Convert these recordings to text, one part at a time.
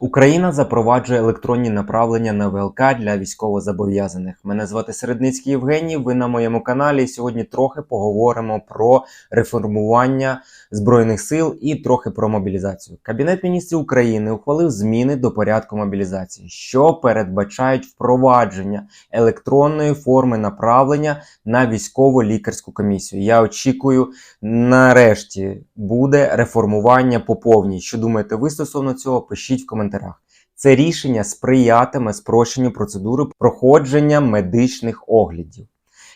Україна запроваджує електронні направлення на ВЛК для військовозобов'язаних. Мене звати Середницький Євгеній. Ви на моєму каналі. Сьогодні трохи поговоримо про реформування збройних сил і трохи про мобілізацію. Кабінет міністрів України ухвалив зміни до порядку мобілізації, що передбачають впровадження електронної форми направлення на військово-лікарську комісію. Я очікую, нарешті буде реформування по повній. Що думаєте ви стосовно цього? Пишіть в коментарях. Це рішення сприятиме спрощенню процедури проходження медичних оглядів.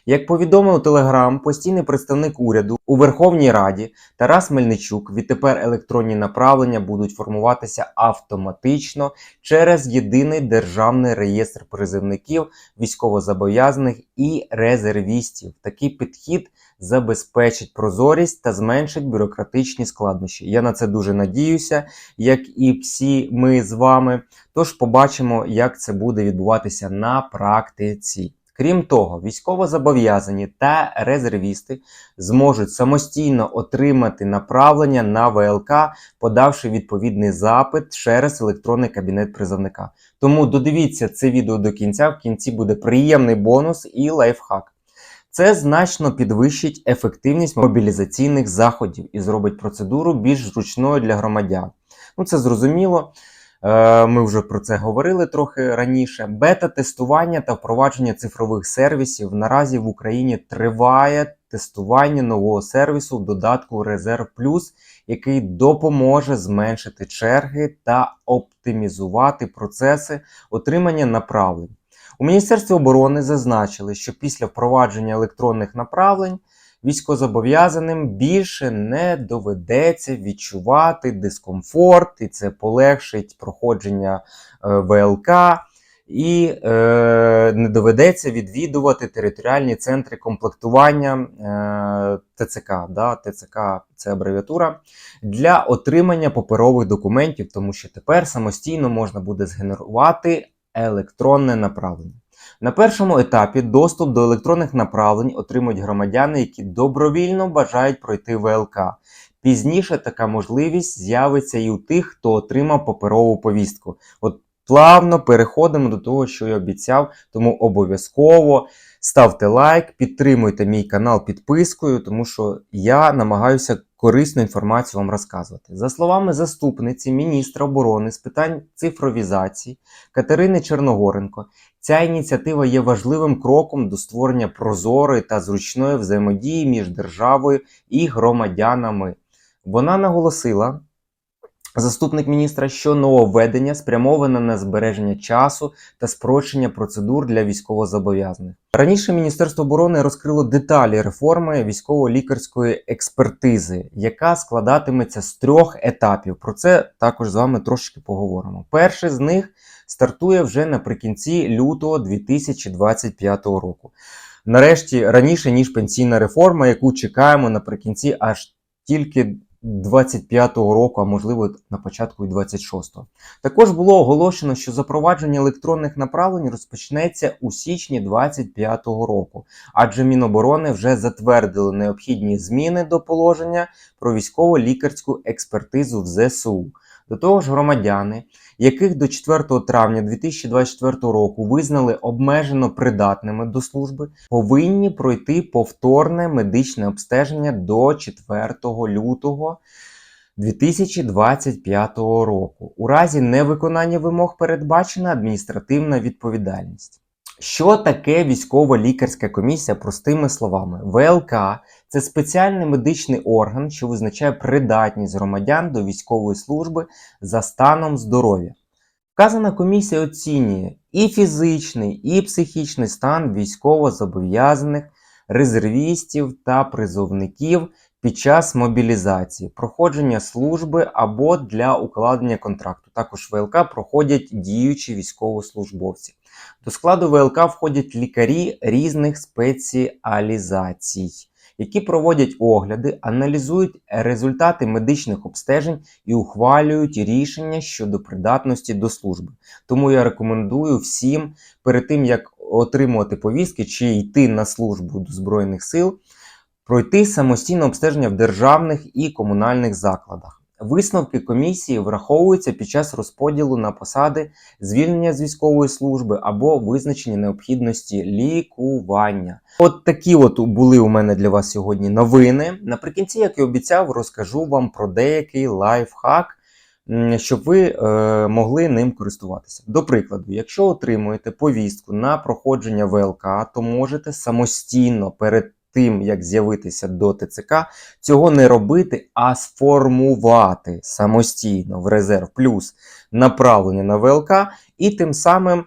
Як повідомив Телеграм, постійний представник уряду у Верховній Раді Тарас Мельничук, відтепер електронні направлення будуть формуватися автоматично через єдиний державний реєстр призивників, військовозобов'язаних і резервістів. Такий підхід забезпечить прозорість та зменшить бюрократичні складнощі. Я на це дуже надіюся, як і всі ми з вами. Тож побачимо, як це буде відбуватися на практиці. Крім того, військовозобов'язані та резервісти зможуть самостійно отримати направлення на ВЛК, подавши відповідний запит через електронний кабінет призовника. Тому додивіться це відео до кінця. В кінці буде приємний бонус і лайфхак. Це значно підвищить ефективність мобілізаційних заходів і зробить процедуру більш зручною для громадян. Ну це зрозуміло. Е, Ми вже про це говорили трохи раніше. Бета-тестування та впровадження цифрових сервісів наразі в Україні триває тестування нового сервісу в додатку Резерв Плюс, який допоможе зменшити черги та оптимізувати процеси отримання направлень. У Міністерстві оборони зазначили, що після впровадження електронних направлень військозобов'язаним більше не доведеться відчувати дискомфорт, і це полегшить проходження е, ВЛК, і е, не доведеться відвідувати територіальні центри комплектування е, ТЦК. Да? ТЦК це абревіатура для отримання паперових документів, тому що тепер самостійно можна буде згенерувати електронне направлення. На першому етапі доступ до електронних направлень отримують громадяни, які добровільно бажають пройти ВЛК. Пізніше така можливість з'явиться і у тих, хто отримав паперову повістку. От плавно переходимо до того, що я обіцяв, тому обов'язково ставте лайк, підтримуйте мій канал підпискою, тому що я намагаюся корисну інформацію вам розказувати. За словами заступниці міністра оборони з питань цифровізації Катерини Черногоренко, ця ініціатива є важливим кроком до створення прозорої та зручної взаємодії між державою і громадянами. Вона наголосила. Заступник міністра, що нововведення спрямоване на збереження часу та спрощення процедур для військовозобов'язаних. Раніше Міністерство оборони розкрило деталі реформи військово-лікарської експертизи, яка складатиметься з трьох етапів. Про це також з вами трошки поговоримо. Перший з них стартує вже наприкінці лютого 2025 року. Нарешті раніше ніж пенсійна реформа, яку чекаємо наприкінці аж тільки 25-го року, а можливо на початку і 26-го. Також було оголошено, що запровадження електронних направлень розпочнеться у січні 25-го року, адже Міноборони вже затвердили необхідні зміни до положення про військово-лікарську експертизу в ЗСУ. До того ж, громадяни, яких до 4 травня 2024 року визнали обмежено придатними до служби, повинні пройти повторне медичне обстеження до 4 лютого 2025 року. У разі невиконання вимог передбачена адміністративна відповідальність. Що таке військово-лікарська комісія простими словами? ВЛК це спеціальний медичний орган, що визначає придатність громадян до військової служби за станом здоров'я. Вказана комісія оцінює і фізичний, і психічний стан військово-зобов'язаних, резервістів та призовників під час мобілізації, проходження служби або для укладення контракту. Також ВЛК проходять діючі військовослужбовці. До складу ВЛК входять лікарі різних спеціалізацій, які проводять огляди, аналізують результати медичних обстежень і ухвалюють рішення щодо придатності до служби. Тому я рекомендую всім перед тим, як отримувати повістки чи йти на службу до Збройних сил, пройти самостійне обстеження в державних і комунальних закладах. Висновки комісії враховуються під час розподілу на посади, звільнення з військової служби або визначення необхідності лікування. От такі от були у мене для вас сьогодні новини. Наприкінці, як і обіцяв, розкажу вам про деякий лайфхак, щоб ви е, могли ним користуватися. До прикладу, якщо отримуєте повістку на проходження ВЛК, то можете самостійно перед тим, як з'явитися до ТЦК, цього не робити, а сформувати самостійно в резерв плюс направлення на ВЛК і тим самим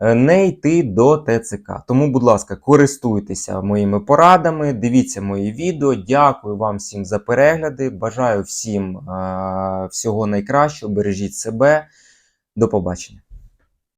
е, не йти до ТЦК. Тому, будь ласка, користуйтеся моїми порадами, дивіться мої відео. Дякую вам всім за перегляди. Бажаю всім е, всього найкращого. Бережіть себе. До побачення.